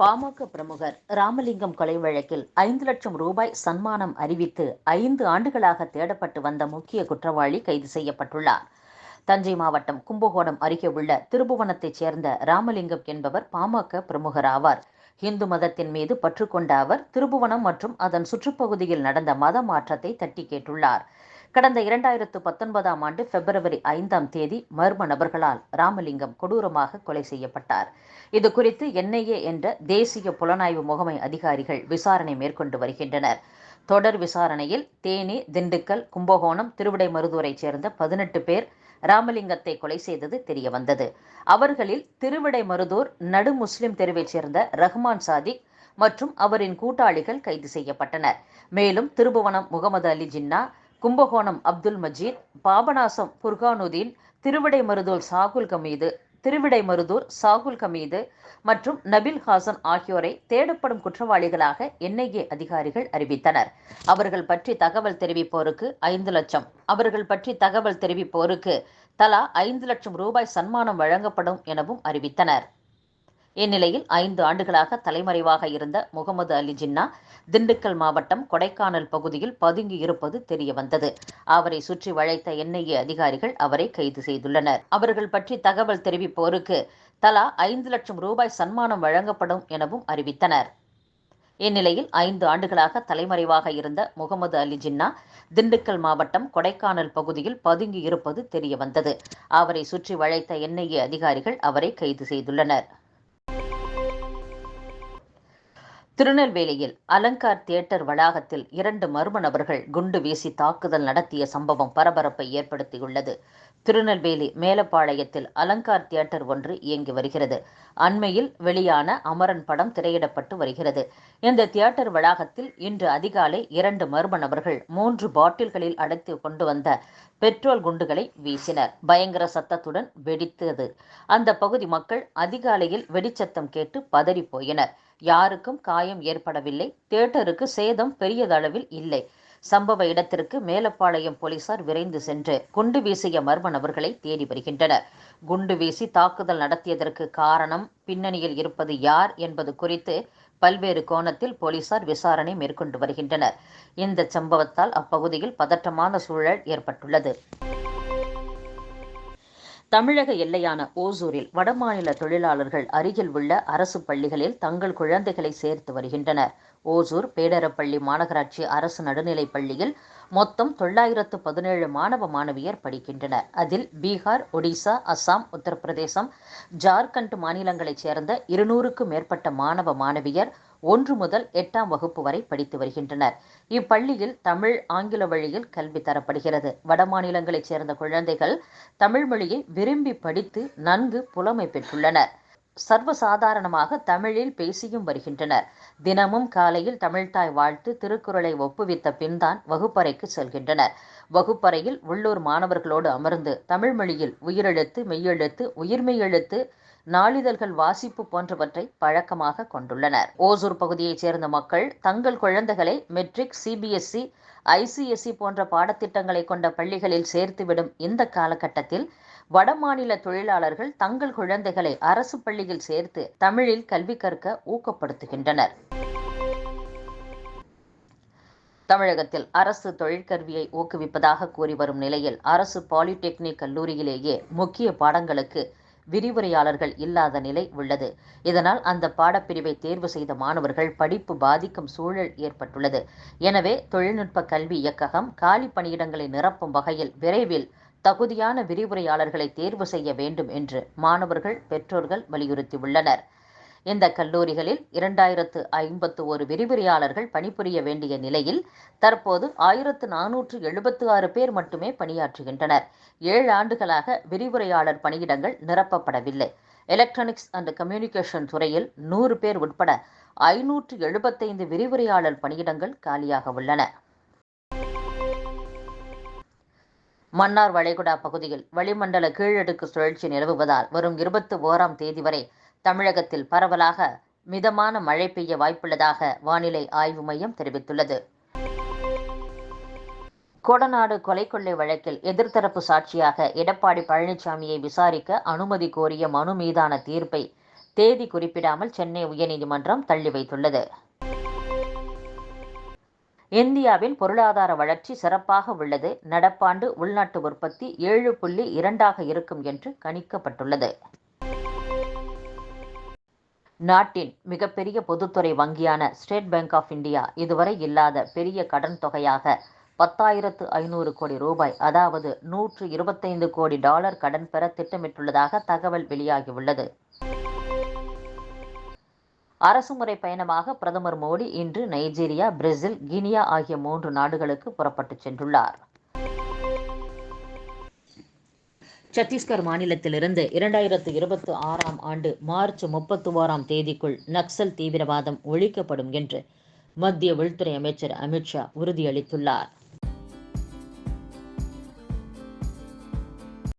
பாமக பிரமுகர் ராமலிங்கம் கொலை வழக்கில் ஐந்து லட்சம் ரூபாய் சன்மானம் அறிவித்து ஐந்து ஆண்டுகளாக தேடப்பட்டு வந்த முக்கிய குற்றவாளி கைது செய்யப்பட்டுள்ளார். தஞ்சை மாவட்டம் கும்பகோணம் அருகே உள்ள திருபுவனத்தைச் சேர்ந்த ராமலிங்கம் என்பவர் பாமக பிரமுகர் ஆவார் இந்து மதத்தின் மீது பற்று கொண்ட அவர் திருபுவனம் மற்றும் அதன் சுற்றுப்பகுதியில் நடந்த மத மாற்றத்தை தட்டி கேட்டுள்ளார். கடந்த இரண்டாயிரத்து பத்தொன்பதாம் ஆண்டு பிப்ரவரி ஐந்தாம் தேதி மர்ம நபர்களால் ராமலிங்கம் கொடூரமாக கொலை செய்யப்பட்டார். இது குறித்து என்ஐஏ என்ற தேசிய புலனாய்வு முகமை அதிகாரிகள் விசாரணை மேற்கொண்டு வருகின்றனர். தொடர் விசாரணையில் தேனி திண்டுக்கல் கும்பகோணம் திருவிடைமருதூரைச் சேர்ந்த பதினெட்டு பேர் ராமலிங்கத்தை கொலை செய்தது தெரியவந்தது. அவர்களில் திருவிடைமருதூர் நடு முஸ்லிம் தெருவைச் சேர்ந்த ரஹ்மான் சாதிக் மற்றும் அவரின் கூட்டாளிகள் கைது செய்யப்பட்டனர். மேலும் திருபுவனம் முகமது அலி ஜின்னா கும்பகோணம் அப்துல் மஜீத் பாபநாசம் புர்கானுதீன் திருவிடைமருதூர் சாகுல் கமீது திருவிடைமருதூர் சாகுல் கமீது மற்றும் நபில் ஹாசன் ஆகியோரை தேடப்படும் குற்றவாளிகளாக என்ஐஏ அதிகாரிகள் அறிவித்தனர். அவர்கள் பற்றி தகவல் தெரிவிப்போருக்கு ஐந்து லட்சம். அவர்கள் பற்றி தகவல் தெரிவிப்போருக்கு தலா ஐந்து லட்சம் ரூபாய் சன்மானம் வழங்கப்படும் எனவும் அறிவித்தனர். இந்நிலையில் ஐந்து ஆண்டுகளாக தலைமறைவாக இருந்த முகமது அலி ஜின்னா திண்டுக்கல் மாவட்டம் கொடைக்கானல் பகுதியில் பதுங்கி இருப்பது தெரியவந்தது. அவரை சுற்றி வளைத்த என்ஐஏ அதிகாரிகள் அவரை கைது செய்துள்ளனர். அவர்கள் பற்றி தகவல் தெரிவிப்போருக்கு தலா ஐந்து லட்சம் ரூபாய் சன்மானம் வழங்கப்படும் எனவும் அறிவித்தனர். இந்நிலையில் ஐந்து ஆண்டுகளாக தலைமறைவாக இருந்த முகமது அலி ஜின்னா திண்டுக்கல் மாவட்டம் கொடைக்கானல் பகுதியில் பதுங்கி இருப்பது தெரியவந்தது. அவரை சுற்றி வளைத்த என்ஐஏ அதிகாரிகள் அவரை கைது செய்துள்ளனர். திருநெல்வேலியில் அலங்கார் தியேட்டர் வளாகத்தில் இரண்டு மர்ம நபர்கள் குண்டு வீசி தாக்குதல் நடத்திய சம்பவம் பரபரப்பை ஏற்படுத்தியுள்ளது. திருநெல்வேலி மேலப்பாளையத்தில் அலங்கார் தியேட்டர் ஒன்று இயங்கி வருகிறது. அண்மையில் வெளியான அமரன் படம் திரையிடப்பட்டு வருகிறது. இந்த தியேட்டர் வளாகத்தில் இன்று அதிகாலை இரண்டு மர்ம நபர்கள் மூன்று பாட்டில்களில் அடைத்து கொண்டு வந்த பெட்ரோல் குண்டுகளை வீசினர். பயங்கர சத்தத்துடன் வெடித்தது. அந்த பகுதி மக்கள் அதிகாலையில் வெடிச்சத்தம் கேட்டு பதறி போயினர். யாருக்கும் காயம் ஏற்படவில்லை. தியேட்டருக்கு சேதம் பெரியதளவில் இல்லை. சம்பவ இடத்திற்கு மேலப்பாளையம் போலீசார் விரைந்து சென்று குண்டு வீசிய மர்ம நபர்களை தேடி வருகின்றனர். குண்டு வீசி தாக்குதல் நடத்தியதற்கு காரணம் பின்னணியில் இருப்பது யார் என்பது குறித்து பல்வேறு கோணத்தில் போலீசார் விசாரணை மேற்கொண்டு வருகின்றனர். இந்த சம்பவத்தால் அப்பகுதியில் பதற்றமான சூழல் ஏற்பட்டுள்ளது. தமிழக எல்லையான ஓசூரில் வடமாநில தொழிலாளர்கள் அருகில் உள்ள அரசு பள்ளிகளில் தங்கள் குழந்தைகளை சேர்த்து வருகின்றனர். ஓசூர் பேடரப்பள்ளி மாநகராட்சி அரசு நடுநிலைப் பள்ளியில் மொத்தம் தொள்ளாயிரத்து பதினேழு மாணவ மாணவியர் படிக்கின்றனர். அதில் பீகார் ஒடிசா அஸ்ஸாம் உத்தரப்பிரதேசம் ஜார்க்கண்ட் மாநிலங்களைச் சேர்ந்த இருநூறுக்கும் மேற்பட்ட மாணவ மாணவியர் ஒன்று முதல் எட்டாம் வகுப்பு வரை படித்து வருகின்றனர். இப்பள்ளியில் தமிழ் ஆங்கில வழியில் கல்வி தரப்படுகிறது. வடமாநிலங்களைச் சேர்ந்த குழந்தைகள் தமிழ் மொழியை விரும்பி படித்து நன்கு புலமை பெற்றுள்ளனர். சர்வசாதாரணமாக தமிழில் பேசியும் வருகின்றனர். தினமும் காலையில் தமிழ்தாய் வாழ்த்து திருக்குறளை ஒப்புவித்த பின்தான் வகுப்பறைக்கு செல்கின்றனர். வகுப்பறையில் உள்ளூர் மாணவர்களோடு அமர்ந்து தமிழ் மொழியில் உயிரெழுத்து மெய்யெழுத்து உயிர்மெய் எழுத்து நாளிதழ்கள் வாசிப்பு போன்றவற்றை பழக்கமாக கொண்டுள்ளனர். ஓசூர் பகுதியைச் சேர்ந்த மக்கள் தங்கள் குழந்தைகளை மெட்ரிக் சிபிஎஸ்இ ஐசிஎஸ்இ e போன்ற பாடத்திட்டங்களை கொண்ட பள்ளிகளில் சேர்த்துவிடும் இந்த காலகட்டத்தில் வடமாநில தொழிலாளர்கள் தங்கள் குழந்தைகளை அரசு பள்ளியில் சேர்த்து தமிழில் கல்வி கற்க ஊக்கப்படுத்துகின்றனர். தமிழகத்தில் அரசு தொழிற்கல்வியை ஊக்குவிப்பதாக கூறி வரும் நிலையில் அரசு பாலிடெக்னிக் கல்லூரியிலேயே முக்கிய பாடங்களுக்கு விரிவுரையாளர்கள் இல்லாத நிலை உள்ளது. இதனால் அந்த பாடப்பிரிவை தேர்வு செய்த மாணவர்கள் படிப்பு பாதிக்கும் சூழல் ஏற்பட்டுள்ளது. எனவே தொழில்நுட்ப கல்வி இயக்ககம் காலி பணியிடங்களை நிரப்பும் வகையில் விரைவில் தகுதியான விரிவுரையாளர்களை தேர்வு செய்ய வேண்டும் என்று மாணவர்கள் பெற்றோர்கள் வலியுறுத்தியுள்ளனர். இந்த கல்லூரிகளில் இரண்டாயிரத்து ஐம்பத்து ஒரு விரிவுரையாளர்கள் பணிபுரிய வேண்டிய நிலையில் தற்போது ஆயிரத்து நானூற்று எழுபத்து ஆறு பேர் மட்டுமே பணியாற்றுகின்றனர். ஏழு ஆண்டுகளாக விரிவுரையாளர் பணியிடங்கள் நிரப்பப்படவில்லை. எலக்ட்ரானிக்ஸ் அண்ட் கம்யூனிகேஷன் துறையில் நூறு பேர் உட்பட ஐநூற்று எழுபத்தைந்து விரிவுரையாளர் பணியிடங்கள் காலியாக உள்ளன. மன்னார் வளைகுடா பகுதியில் வளிமண்டல கீழடுக்கு சுழற்சி நிலவுவதால் வரும் இருபத்தி ஓராம் தேதி வரை தமிழகத்தில் பரவலாக மிதமான மழை பெய்ய வாய்ப்புள்ளதாக வானிலை ஆய்வு மையம் தெரிவித்துள்ளது. கொடநாடு கொலை கொள்ளை வழக்கில் எதிர்த்தரப்பு சாட்சியாக எடப்பாடி பழனிசாமியை விசாரிக்க அனுமதி கோரிய மனு மீதான தீர்ப்பை தேதி குறிப்பிடாமல் சென்னை உயர்நீதிமன்றம் தள்ளி வைத்துள்ளது. இந்தியாவின் பொருளாதார வளர்ச்சி சிறப்பாக உள்ளது. நடப்பாண்டு உள்நாட்டு உற்பத்தி ஏழு புள்ளி இரண்டாக இருக்கும் என்று கணிக்கப்பட்டுள்ளது. நாட்டின் மிகப்பெரிய பொதுத்துறை வங்கியான ஸ்டேட் பேங்க் ஆஃப் இந்தியா இதுவரை இல்லாத பெரிய கடன் தொகையாக பத்தாயிரத்து ஐநூறு கோடி ரூபாய் அதாவது நூற்று இருபத்தைந்து கோடி டாலர் கடன் பெற திட்டமிட்டுள்ளதாக தகவல் வெளியாகியுள்ளது. அரசுமுறை பயணமாக பிரதமர் மோடி இன்று நைஜீரியா பிரேசில் கினியா ஆகிய மூன்று நாடுகளுக்கு புறப்பட்டுச் சென்றுள்ளார். சத்தீஸ்கர் மாநிலத்திலிருந்து இரண்டாயிரத்து இருபத்தி ஆறாம் ஆண்டு மார்ச் முப்பத்தி ஓராம் தேதிக்குள் நக்சல் தீவிரவாதம் ஒழிக்கப்படும் என்று மத்திய உள்துறை அமைச்சர் அமித்ஷா உறுதியளித்துள்ளார்.